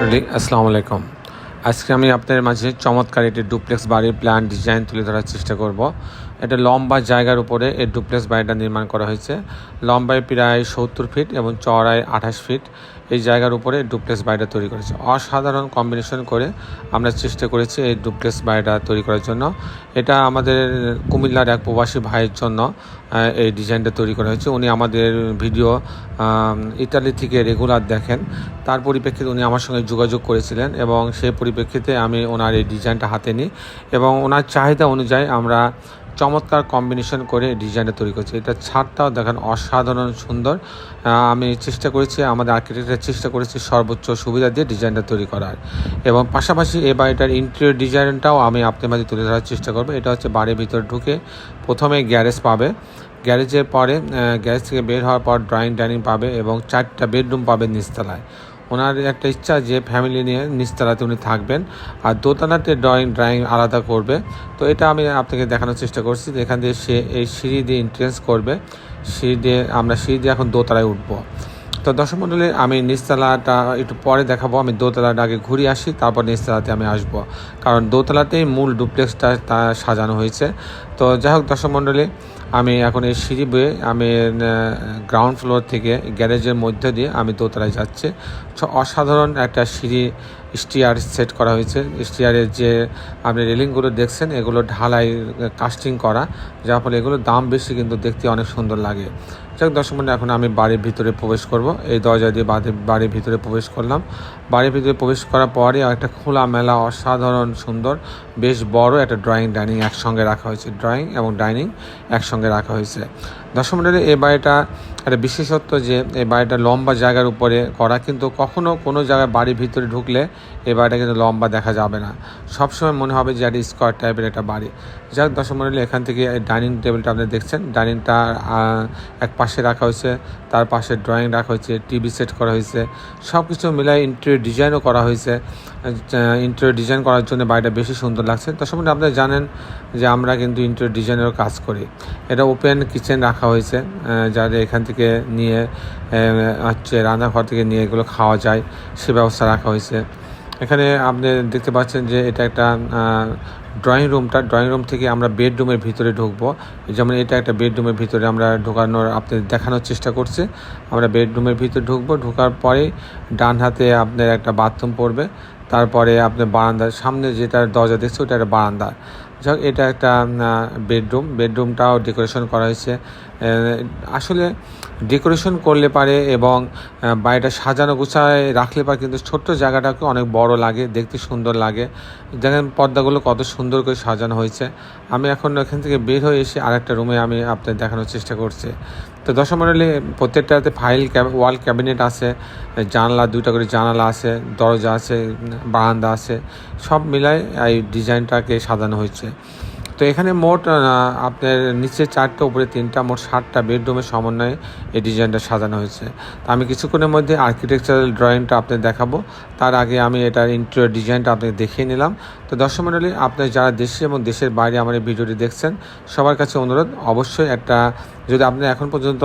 আসসালামু আলাইকুম। আজকে আমি আপনাদের মাঝে চমৎকার একটি ডুপ্লেক্স বাড়ির প্ল্যান ডিজাইন তুলে ধরার চেষ্টা করব। এটা লম্বা জায়গার উপরে এই ডুপ্লেক্স বাড়িটা নির্মাণ করা হয়েছে। লম্বায় প্রায় সত্তর ফিট এবং চড়ায় আঠাশ ফিট এই জায়গার উপরে ডুপ্লেক্স বাড়িটা তৈরি করেছে। অসাধারণ কম্বিনেশন করে আমরা চেষ্টা করেছি এই ডুপ্লেক্স বাড়িটা তৈরি করার জন্য। এটা আমাদের কুমিল্লার এক প্রবাসী ভাইয়ের জন্য এই ডিজাইনটা তৈরি করা হয়েছে। উনি আমাদের ভিডিও ইতালি থেকে রেগুলার দেখেন। তার পরিপ্রেক্ষিতে উনি আমার সঙ্গে যোগাযোগ করেছিলেন এবং সেই পরিপ্রেক্ষিতে আমি ওনার এই ডিজাইনটা হাতে নিই এবং ওনার চাহিদা অনুযায়ী আমরা চমৎকার কম্বিনেশন করে ডিজাইনটা তৈরি করছি। এটা ছাদটাও দেখেন অসাধারণ সুন্দর। আমি চেষ্টা করেছি, আমাদের আর্কিটেক্টের চেষ্টা করেছি সর্বোচ্চ সুবিধা দিয়ে ডিজাইনটা তৈরি করার। এবং পাশাপাশি এই বাড়িটার ইন্টেরিয়র ডিজাইনটাও আমি আপনার মাঝে তুলে ধরার চেষ্টা করব। এটা হচ্ছে বাড়ির ভিতর ঢুকে প্রথমে গ্যারেজ পাবে। গ্যারেজের পরে গ্যারেজ থেকে বের হওয়ার পর ড্রয়িং, ডাইনিং পাবে এবং চারটা বেডরুম পাবে নিচতলায়। ওনার একটা ইচ্ছা যে ফ্যামিলি নিয়ে নিচতলাতে উনি থাকবেন আর দোতলাতে ড্রয়িং ড্রয়িং আলাদা করবে। তো এটা আমি আপনাকে দেখানোর চেষ্টা করছি এখান দিয়ে সে এই সিঁড়ি দিয়ে এন্ট্রেন্স করবে। সিঁড়ি দিয়ে আমরা সিঁড়ি দিয়ে এখন দোতলায় উঠবো। তো দর্শক মণ্ডলী আমি নিচতলাটা একটু পরে দেখাবো। আমি দোতলাটা আগে ঘুরে আসি, তারপর নিচতলাতে আমি আসব। কারণ দোতলাতেই মূল ডুপ্লেক্সটা সাজানো হয়েছে। তো যাই হোক দর্শক আমি এখন এই সিঁড়ি বয়ে আমি গ্রাউন্ড ফ্লোর থেকে গ্যারেজের মধ্য দিয়ে আমি দোতলায় যাচ্ছি। অসাধারণ একটা সিঁড়ি স্টিয়ার সেট করা হয়েছে। স্টিয়ারের যে আপনি রেলিংগুলো দেখছেন, এগুলো ঢালাই কাস্টিং করা, যার ফলে এগুলোর দাম বেশি কিন্তু দেখতে অনেক সুন্দর লাগে। যাক দর্শক মানে এখন আমি বাড়ির ভিতরে প্রবেশ করব। এই দরজা দিয়ে বাড়ি- বাড়ির ভিতরে প্রবেশ করলাম। বাড়ির ভিতরে প্রবেশ করার পরে একটা খোলা, মেলা, অসাধারণ, সুন্দর, বেশ বড় একটা ড্রয়িং ডাইনিং একসঙ্গে রাখা হয়েছে। ড্রয়িং এবং ডাইনিং একসঙ্গে রাখা হয়েছে। দর্শক মন্ডলী এই বাড়িটা একটা বিশেষত্ব যে এই বাড়িটা লম্বা জায়গার উপরে করা, কিন্তু কখনও কোনো জায়গায় বাড়ির ভিতরে ঢুকলে এই বাড়িটা কিন্তু লম্বা দেখা যাবে না। সবসময় মনে হবে যে একটা স্কোয়ার টাইপের একটা বাড়ি। যাক দর্শক মন্ডলী এখান থেকে ডাইনিং টেবিলটা আপনি দেখছেন। ডাইনিংটা এক পাশে রাখা হয়েছে, তার পাশে ড্রয়িং রাখা হয়েছে টিভি সেট করা হয়েছে। সব কিছু মিলাই ইন্টেরিয়র ডিজাইনও করা হয়েছে। ইন্টেরিয়র ডিজাইন করার জন্য বাড়িটা বেশি সুন্দর লাগছে। তার সম্বন্ধে আপনারা জানেন যে আমরা কিন্তু ইন্টেরিয়র ডিজাইনেরও কাজ করি। এটা ওপেন কিচেন রাখা হয়েছে আহ, যাতে এখান থেকে নিয়ে হচ্ছে রান্নাঘর থেকে নিয়ে এগুলো খাওয়া যায় সে ব্যবস্থা রাখা হয়েছে। এখানে আপনি দেখতে পাচ্ছেন যে এটা একটা ড্রয়িং রুমটা ড্রয়িং রুম থেকে আমরা বেডরুমের ভিতরে ঢুকবো। যেমন এটা একটা বেডরুমের ভিতরে আমরা ঢোকানোর আপনি দেখানোর চেষ্টা করছি। আমরা বেডরুমের ভিতরে ঢুকবো ঢোকার পরে ডান হাতে আপনার একটা বাথরুম পড়বে। তারপরে আপনার বারান্দার সামনে যেটা দরজা দেখছে ওটা একটা বারান্দা। যাক, এটা একটা বেডরুম। বেডরুমটাও ডেকোরেশন করা হয়েছে। আসলে ডেকোরেশন করলে পারে এবং বাড়িটা সাজানো গুছায় রাখলে পারে, কিন্তু ছোট্ট জায়গাটাকে অনেক বড় লাগে, দেখতে সুন্দর লাগে। দেখেন পর্দাগুলো কত সুন্দর করে সাজানো হয়েছে। আমি এখন এখান থেকে বের হয়ে এসে আরেকটা রুমে আমি আপনাদের দেখানোর চেষ্টা করছি। তো দশ মডেলে প্রত্যেকটাতে ফাইল ওয়াল ক্যাবিনেট আছে, জানলা, দুইটা করে জানালা আছে, দরজা আছে, বারান্দা আছে, সব মিলাই এই ডিজাইনটাকে সাজানো হয়েছে। তো এখানে মোট আপনার নিচে চারটা, উপরে তিনটা, মোট ষাটটা বেডরুমের সমন্বয়ে এই ডিজাইনটা সাজানো হয়েছে। তো আমি কিছুক্ষণের মধ্যে আর্কিটেকচারাল ড্রয়িংটা আপনাকে দেখাবো। তার আগে আমি এটার ইন্টেরিয়র ডিজাইনটা আপনাকে দেখিয়ে নিলাম। তো দর্শক মণ্ডলী আপনার যারা দেশে এবং দেশের বাইরে আমার এই ভিডিওটি দেখছেন, সবার কাছে অনুরোধ, অবশ্যই একটা যদি আপনি এখন পর্যন্ত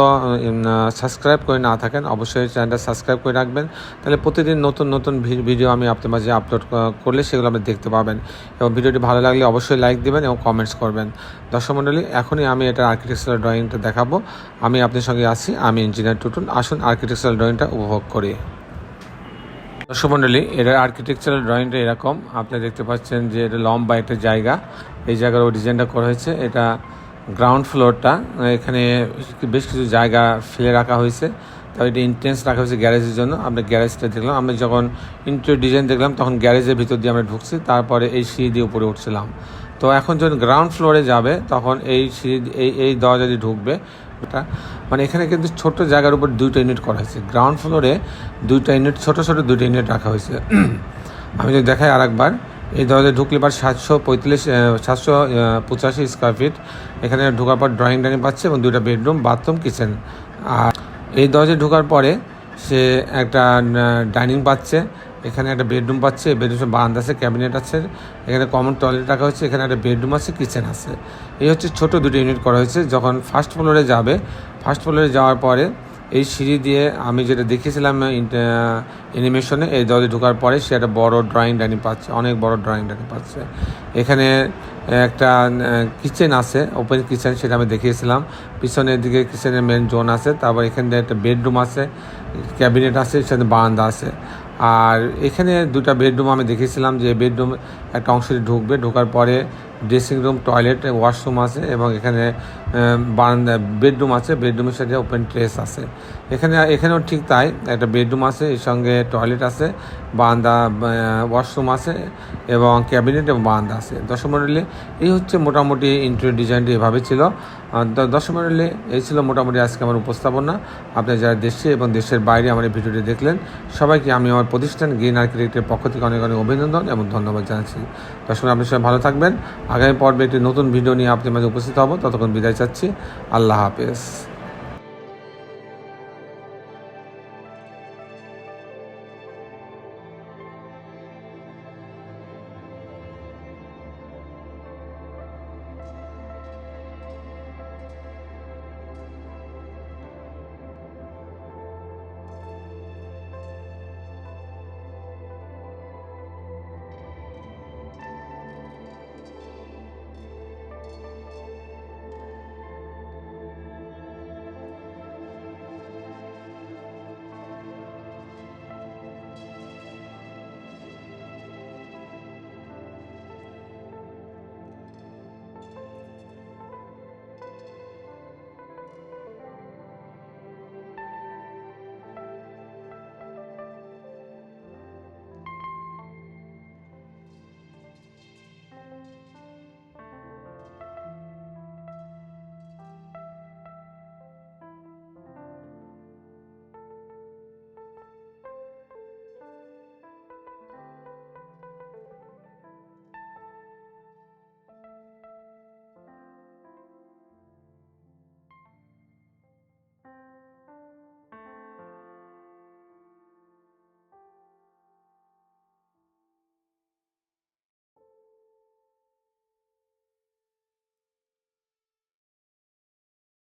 সাবস্ক্রাইব করে না থাকেন, অবশ্যই চ্যানেলটা সাবস্ক্রাইব করে রাখবেন। তাহলে প্রতিদিন নতুন নতুন ভিডিও আমি আপনার মাঝে আপলোড করলে সেগুলো আপনি দেখতে পাবেন। এবং ভিডিওটি ভালো লাগলে অবশ্যই লাইক দিবেন এবং কমেন্টস করবেন। দর্শক মণ্ডলী, এখনই আমি এটা আর্কিটেকচারাল ড্রয়িংটা দেখাবো। আমি আপনার সঙ্গে আছি, আমি ইঞ্জিনিয়ার টুটুন আসুন আর্কিটেকচারাল ড্রয়িংটা উপভোগ করি। দর্শক মণ্ডলী, এটা আর্কিটেকচারাল ড্রয়িংটা এরকম। আপনি দেখতে পাচ্ছেন যে এটা লম্বা একটা জায়গা। এই জায়গার ও ডিজাইনটা করা হয়েছে। এটা গ্রাউন্ড ফ্লোরটা এখানে বেশ কিছু জায়গা ফেলে রাখা হয়েছে। তবে এটা ইন্টেন্স রাখা হয়েছে গ্যারেজের জন্য। আমরা গ্যারেজটা দেখলাম, আমরা যখন ইন্টেরিয়র ডিজাইন দেখলাম, তখন গ্যারেজের ভিতর দিয়ে আমরা ঢুকছি, তারপরে এই সিঁড়ি দিয়ে উপরে উঠছিলাম। তো এখন যখন গ্রাউন্ড ফ্লোরে যাবে, তখন এই সিঁড়ি, এই এই দরজা দিয়ে ঢুকবে এটা। মানে এখানে কিন্তু ছোট জায়গার উপর দুইটা ইউনিট করা হয়েছে। গ্রাউন্ড ফ্লোরে দুইটা ইউনিট ছোট ছোট দুইটা ইউনিট রাখা হয়েছে। আমি যদি দেখাই আরেকবার এই দরজায় ঢুকলে পার সাতশো পঁয়তাল্লিশ সাতশো পঁচাশি স্কোয়ার ফিট এখানে ঢোকার পর ড্রয়িং ডাইনিং পাচ্ছে এবং দুইটা বেডরুম বাথরুম কিচেন আর এই দরজায় ঢোকার পরে সে একটা ডাইনিং পাচ্ছে। এখানে একটা বেডরুম পাচ্ছে। বেডরুম বারান্দা আছে ক্যাবিনেট আছে। এখানে কমন টয়লেট রাখা হয়েছে। এখানে একটা বেডরুম আছে কিচেন আছে। এই হচ্ছে ছোট দুটো ইউনিট করা হয়েছে। যখন ফার্স্ট ফ্লোরে যাবে ফার্স্ট ফ্লোরে যাওয়ার পরে এই সিঁড়ি দিয়ে আমি যেটা দেখেছিলাম অ্যানিমেশনে এই দলে ঢোকার পরে সে একটা বড় ড্রয়িং ডাইনিং পাচ্ছে, অনেক বড় ড্রয়িং ডাইনিং পাচ্ছে। এখানে একটা কিচেন আছে ওপেন কিচেন সেটা আমি দেখিয়েছিলাম। পিছনের দিকে কিচেনের মেন জোন আছে, তারপর এখান এখানে একটা বেডরুম আছে ক্যাবিনেট আছে, সেখানে বারান্দা আছে। আর এখানে দুটা বেডরুম আমি দেখেছিলাম যে বেডরুম একটা অংশে ঢুকবে, ঢোকার পরে ড্রেসিং রুম, টয়লেট, ওয়াশরুম আছে এবং এখানে বারান্দা, বেডরুম আছে। বেডরুমের সাথে ওপেন ট্রেস আছে। এখানে, এখানেও ঠিক তাই। একটা বেডরুম আছে, এর সঙ্গে টয়লেট আছে, বারান্দা ওয়াশরুম আছে এবং ক্যাবিনেট এবং বারান্দা আছে। দশম এই হচ্ছে মোটামুটি ইন্টেরিয়র ডিজাইনটি এভাবে ছিল। দশম মডেলে এই ছিল মোটামুটি আজকে আমার উপস্থাপনা। আপনারা যারা দেশে এবং দেশের বাইরে আমার এই ভিডিওটি দেখলেন, সবাইকে আমি আমার প্রতিষ্ঠান গ্রিন আর্কিটেক্টের পক্ষ থেকে অনেক অনেক অভিনন্দন এবং ধন্যবাদ জানাচ্ছি। দর্শক, আপনি সবাই ভালো থাকবেন। আগামী পর্বে একটি নতুন ভিডিও নিয়ে আপনার মাঝে উপস্থিত হব। ততক্ষণ বিদায় চাচ্ছি। আল্লাহ হাফেজ।